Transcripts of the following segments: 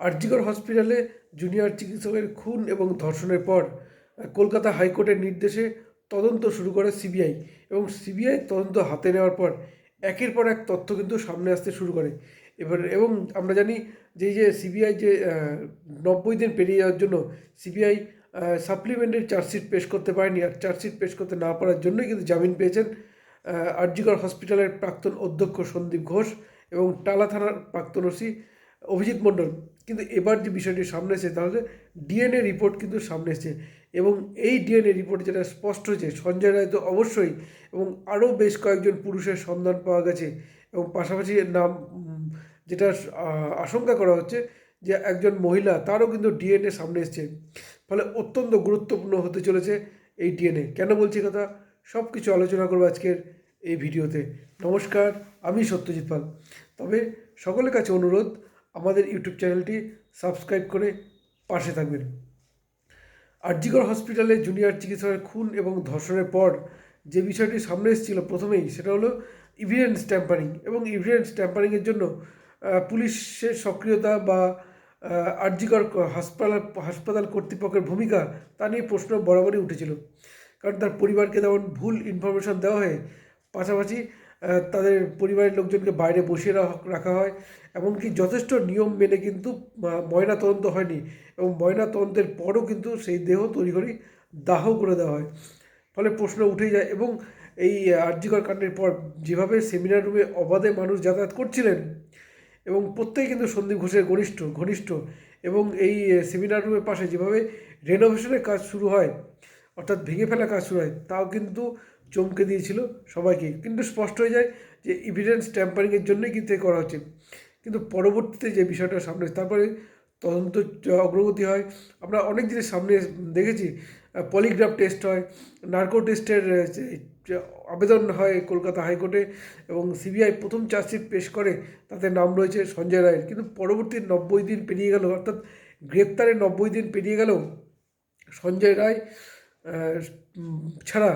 আরজিগড় হসপিটালে জুনিয়র চিকিৎসকের খুন এবং ধর্ষণের পর, কলকাতা হাইকোর্টের নির্দেশে তদন্ত শুরু করে সিবিআই এবং সিবিআই তদন্ত হাতে নেওয়ার পর একের পর এক তথ্য কিন্তু সামনে আসতে শুরু করে। এবার, এবং আমরা জানি যে যে সিবিআই যে নব্বই দিন পেরিয়ে যাওয়ার জন্য সিবিআই সাপ্লিমেন্টারি চার্জশিট পেশ করতে পারেনি আর চার্জশিট পেশ করতে না পারার জন্যই কিন্তু জামিন পেয়েছেন আরজিগড় হসপিটালের প্রাক্তন অধ্যক্ষ সন্দীপ ঘোষ এবং টালা থানার প্রাক্তন ওসি অভিজিৎ মণ্ডল। কিন্তু এবার যে বিষয়টি সামনে এসেছে, তাহলে ডিএনএ রিপোর্ট কিন্তু সামনে এসেছে এবং এই ডিএনএ রিপোর্ট যেটা স্পষ্ট হয়েছে, সঞ্জয় রায় তো অবশ্যই এবং আরও বেশ কয়েকজন পুরুষের সন্ধান পাওয়া গেছে এবং পাশাপাশি নাম যেটা আশঙ্কা করা হচ্ছে যে একজন মহিলা তারও কিন্তু ডিএনএ সামনে এসছে। ফলে অত্যন্ত গুরুত্বপূর্ণ হতে চলেছে এই ডিএনএ। কেন বলছি কথা? সব কিছু আলোচনা করব আজকের এই ভিডিওতে। নমস্কার, আমি সত্যজিৎ পাল। তবে সকলের কাছে অনুরোধ আমাদের ইউটিউব চ্যানেলটি সাবস্ক্রাইব করে পাশে থাকবেন। আরজিগড় হসপিটালে জুনিয়র চিকিৎসকের খুন এবং ধর্ষণের পর যে বিষয়টি সামনে এসেছিল প্রথমেই, সেটা হলো ইভিডেন্স ট্যাম্পারিং এবং ইভিডেন্স ট্যাম্পারিংয়ের জন্য পুলিশের সক্রিয়তা বা আরজিগড় হাসপাতাল হাসপাতাল কর্তৃপক্ষের ভূমিকা তা নিয়ে প্রশ্ন বরাবরই উঠেছিল। কারণ তার পরিবারকে তেমন ভুল ইনফরমেশন দেওয়া হয়, পাশাপাশি তাদের পরিবারের লোকজনকে বাইরে বসিয়ে রাখা হয়। এমনকি যথেষ্ট নিয়ম মেনে কিন্তু আহ, ময়না তদন্ত হয়নি এবং ময়না তদন্তের পরও কিন্তু সেই দেহ করে দাহ করে দেওয়া হয়। ফলে প্রশ্ন উঠেই যায় এবং এই আর্যিকর কাণ্ডের পর যেভাবে সেমিনার রুমে অবাধে মানুষ যাতায়াত করছিলেন এবং প্রত্যেকে কিন্তু সন্দীপ ঘোষের ঘনিষ্ঠ ঘনিষ্ঠ এবং এই সেমিনার রুমের পাশে যেভাবে রেনোভেশনের কাজ শুরু হয় অর্থাৎ ভেঙে ফেলা কাজ শুরু হয় তাও কিন্তু চমকে দিয়েছিল সবাইকে। কিন্তু স্পষ্ট হয়ে যায় যে ইভিডেন্স ট্যাম্পারিংয়ের জন্যই কিন্তু এ করা হচ্ছে। কিন্তু পরবর্তীতে যে বিষয়টা সামনে তারপরে তদন্ত অগ্রগতি হয়। আমরা অনেক জিনিস সামনে দেখেছি। পলিগ্রাফ টেস্ট হয় নার্কো টেস্টের আবেদন হয় কলকাতা হাইকোর্টে এবং সিবিআই প্রথম চার্জশিট পেশ করে, তাতে নাম রয়েছে সঞ্জয় রায়ের। কিন্তু পরবর্তী নব্বই দিন পেরিয়ে গেল, অর্থাৎ গ্রেপ্তারের নব্বই দিন পেরিয়ে গেলেও সঞ্জয় রায় ছাড়া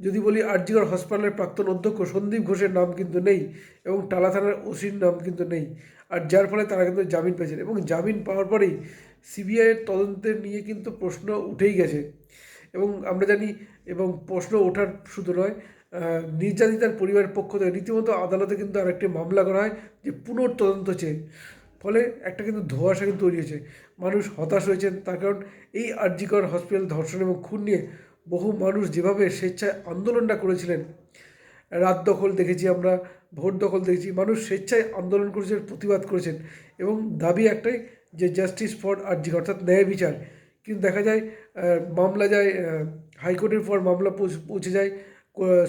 যদি বলি আরজিগড় হসপিটালের প্রাক্তন অধ্যক্ষ সন্দীপ ঘোষের নাম কিন্তু নেই এবং টালা থানার ওসির নাম কিন্তু নেই। আর যার ফলে তারা কিন্তু জামিন পেয়েছেন এবং জামিন পাওয়ার পরেই সিবিআইয়ের তদন্তের নিয়ে কিন্তু প্রশ্ন উঠেই গেছে। এবং আমরা জানি এবং প্রশ্ন ওঠার শুধু নয় নির্যাতিতার পরিবারের পক্ষ থেকে রীতিমতো আদালতে কিন্তু আরেকটি মামলা করা হয় যে পুনর্তদন্ত চেয়ে। ফলে একটা কিন্তু ধোঁয়াশা কিন্তু তৈরি হয়েছে। মানুষ হতাশ হয়েছেন তার কারণ এই আরজিকর হসপিটাল ধর্ষণ এবং খুন নিয়ে বহু মানুষ যেভাবে স্বেচ্ছায় আন্দোলনটা করেছিলেন, রাত দখল দেখেছি আমরা, ভোট দখল দেখেছি, মানুষ স্বেচ্ছায় আন্দোলন করেছেন, প্রতিবাদ করেছেন এবং দাবি একটাই যে জাস্টিস ফর আরজিকর অর্থাৎ ন্যায় বিচার। কিন্তু দেখা যায় মামলা যায় হাইকোর্টের পর মামলা পৌঁছে যায়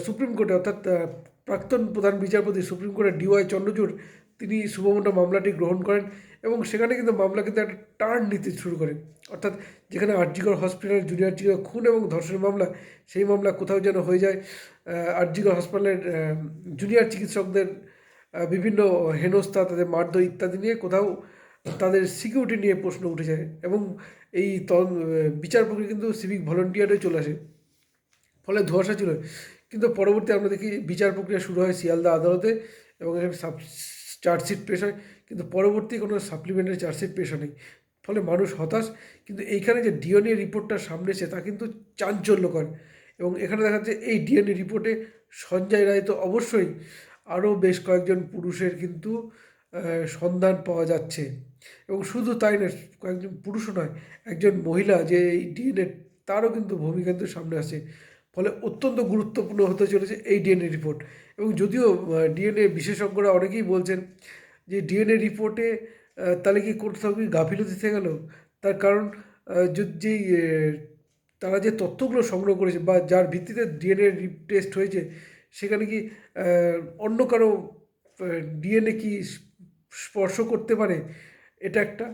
সুপ্রিম কোর্টে, অর্থাৎ প্রাক্তন প্রধান বিচারপতি সুপ্রিম কোর্টের ডিওয়াই চন্দ্রচূড়, তিনি শুভমন্টা মামলাটি গ্রহণ করেন এবং সেখানে কিন্তু মামলা কিন্তু একটা টার্ন নিতে শুরু করে। অর্থাৎ যেখানে আরজিগড় হসপিটাল জুনিয়র চিকিৎসক খুন এবং ধর্ষণের মামলা, সেই মামলা কোথাও যেন হয়ে যায় আরজিগড় হসপিটালের জুনিয়র চিকিৎসকদের বিভিন্ন হেনস্থা, তাদের মারধর ইত্যাদি নিয়ে কোথাও তাদের সিকিউরিটি নিয়ে প্রশ্ন উঠে যায় এবং এই বিচার প্রক্রিয়া কিন্তু সিভিক ভলেন্টিয়ারে চলে আসে। ফলে ধোঁয়াশা ছিল। কিন্তু পরবর্তী আমরা দেখি বিচার প্রক্রিয়া শুরু হয় শিয়ালদা আদালতে এবং এখানে চার্জশিট পেশ হয়। কিন্তু পরবর্তী কোনো সাপ্লিমেন্টারি চার্জশিট পেশ হয়নি ফলে মানুষ হতাশ, কিন্তু এইখানে যে ডিএনএ রিপোর্টটা সামনে এসে তা কিন্তু চাঞ্চল্যকর। এবং এখানে দেখা যাচ্ছে এই ডিএনএ রিপোর্টে সঞ্জয় রায় তো অবশ্যই আরও বেশ কয়েকজন পুরুষের কিন্তু সন্ধান পাওয়া যাচ্ছে। এবং শুধু তাই নয়, কয়েকজন পুরুষও নয়, একজন মহিলা যে এই ডিএনএ তারও কিন্তু ভূমিকা কিন্তু সামনে আসে ফলে অত্যন্ত গুরুত্বপূর্ণ হতে চলেছে এই ডিএনএ রিপোর্ট এবং যদিও ডিএনএ বিশেষজ্ঞরা অনেকেই বলছেন যে ডিএনএ রিপোর্টে তাহলে কি কোথাও কি গাফিলতি থেকে গেল? তার কারণ যেই তারা যে তথ্যগুলো সংগ্রহ করেছে বা যার ভিত্তিতে ডিএনএ টেস্ট হয়েছে, সেখানে কি অন্য কারও ডিএনএ কি স্পর্শ করতে পারে? এটা একটা।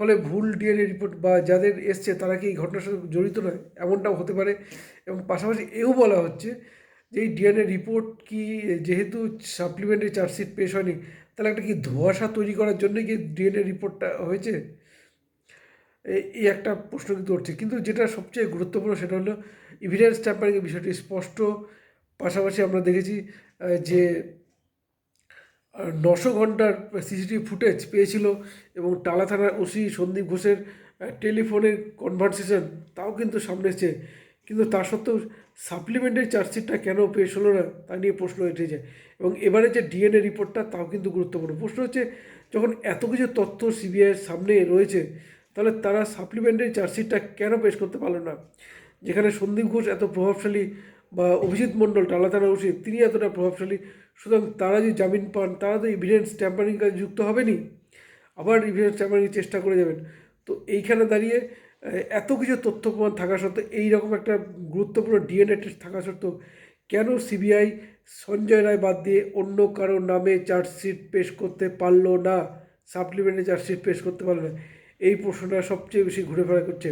ফলে ভুল ডিএনএ রিপোর্ট বা যাদের এসছে, তারা কি এই ঘটনার সাথে জড়িত নয়? এমনটাও হতে পারে। এবং পাশাপাশি এও বলা হচ্ছে যে এই ডিএনএ রিপোর্ট কি যেহেতু সাপ্লিমেন্টারি চার্জশিট পেশ হয়নি তাহলে একটা কি ধোঁয়াশা তৈরি করার জন্যই কি ডিএনএ রিপোর্টটা হয়েছে? এই একটা প্রশ্ন কিন্তু উঠছে। কিন্তু যেটা সবচেয়ে গুরুত্বপূর্ণ সেটা হলো ইভিডেন্স ট্যাম্পারিংয়ের বিষয়টি স্পষ্ট। পাশাপাশি আমরা দেখেছি যে নশো ঘণ্টার সিসিটিভি ফুটেজ পেয়েছিল এবং টালা থানার ওসি সন্দীপ ঘোষের টেলিফোনের কনভারসেশন তাও কিন্তু সামনে এসছে। কিন্তু তা সত্ত্বেও সাপ্লিমেন্টারি চার্জশিটটা কেন পেশ হলো না তা নিয়ে প্রশ্ন উঠেছে। এবং এবারে যে ডিএনএ রিপোর্টটা তাও কিন্তু গুরুত্বপূর্ণ। প্রশ্ন হচ্ছে, যখন এত কিছু তথ্য সিবিআইয়ের সামনে রয়েছে, তাহলে তারা সাপ্লিমেন্টারি চার্জশিটটা কেন পেশ করতে পারল না? যেখানে সন্দীপ ঘোষ এত প্রভাবশালী বা অভিজিৎ মণ্ডল টালা থানার ওসি, তিনি এতটা প্রভাবশালী, সুতরাং তারা যদি জামিন পান, তারা তো ইভিডেন্স ট্যাম্পারিং কাজে যুক্ত হবেনি আবার ইভিডেন্স ট্যাম্পারিং চেষ্টা করে যাবেন। তো এইখানে দাঁড়িয়ে এত কিছু তথ্য প্রমাণ থাকা সত্ত্বেও, এইরকম একটা গুরুত্বপূর্ণ ডিএনএ টেস্ট থাকা সত্ত্বেও, কেন সিবিআই সঞ্জয় রায় বাদ দিয়ে অন্য কারও নামে চার্জশিট পেশ করতে পারল না? সাপ্লিমেন্টে চার্জশিট পেশ করতে পারল না? এই প্রশ্নটা সবচেয়ে বেশি ঘুরে ফেরা করছে।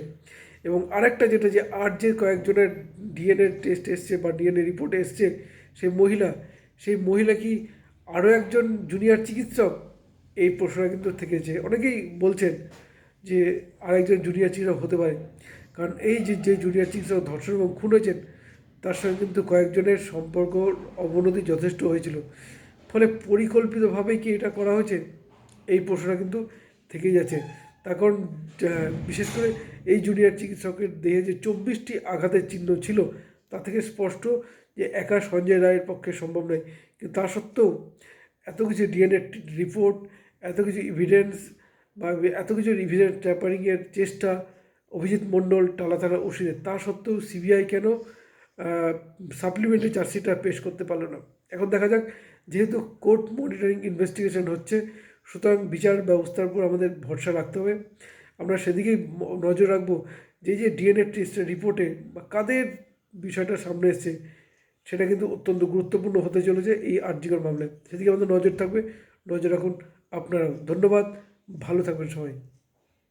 এবং আরেকটা যেটা যে আর যে কয়েকজনের ডিএনএ টেস্ট এসছে বা ডিএনএ রিপোর্ট এসছে, সেই মহিলা সেই মহিলা কি আরও একজন জুনিয়র চিকিৎসক? এই প্রশ্নটা কিন্তু থেকেছে। অনেকেই বলছেন যে আরেকজন জুনিয়র চিকিৎসক হতে পারে। কারণ এই যে যে জুনিয়র চিকিৎসক ধর্ষণ এবং খুন হয়েছেন, তার সঙ্গে কিন্তু কয়েকজনের সম্পর্ক অবনতি যথেষ্ট হয়েছিল। ফলে পরিকল্পিতভাবেই কি এটা করা হয়েছে, এই প্রশ্নটা কিন্তু থেকেই যাচ্ছে। তার কারণ বিশেষ করে এই জুনিয়র চিকিৎসকের দেহে যে চব্বিশটি আঘাতের চিহ্ন ছিল, তা থেকে স্পষ্ট যে একা সঞ্জয় রায়ের পক্ষে সম্ভব নয়। কিন্তু তা সত্ত্বেও এত কিছু ডিএনএ রিপোর্ট, এত কিছু ইভিডেন্স বা এত কিছু ইভিডেন্স ট্যাপারিংয়ের চেষ্টা অভিজিৎ মণ্ডল টালা থানা ওসিদের। তা সত্ত্বেও সিবিআই কেন সাপ্লিমেন্টারি চার্জশিটটা পেশ করতে পারল না? এখন দেখা যাক, যেহেতু কোর্ট মনিটরিং ইনভেস্টিগেশন হচ্ছে, সুতরাং বিচার ব্যবস্থার উপর আমাদের ভরসা রাখতে হবে। আমরা সেদিকেই নজর রাখব, যে যে ডিএনএ টেস্টের রিপোর্টে বা কাদের বিষয়টা সামনে এসছে, সেটা কিন্তু অত্যন্ত গুরুত্বপূর্ণ হতে চলেছে এই আর্জিকর মামলায়। সেদিকে আমাদের নজর থাকবে। নজর রাখুন আপনারাও। ধন্যবাদ। ভালো থাকবেন সবাই।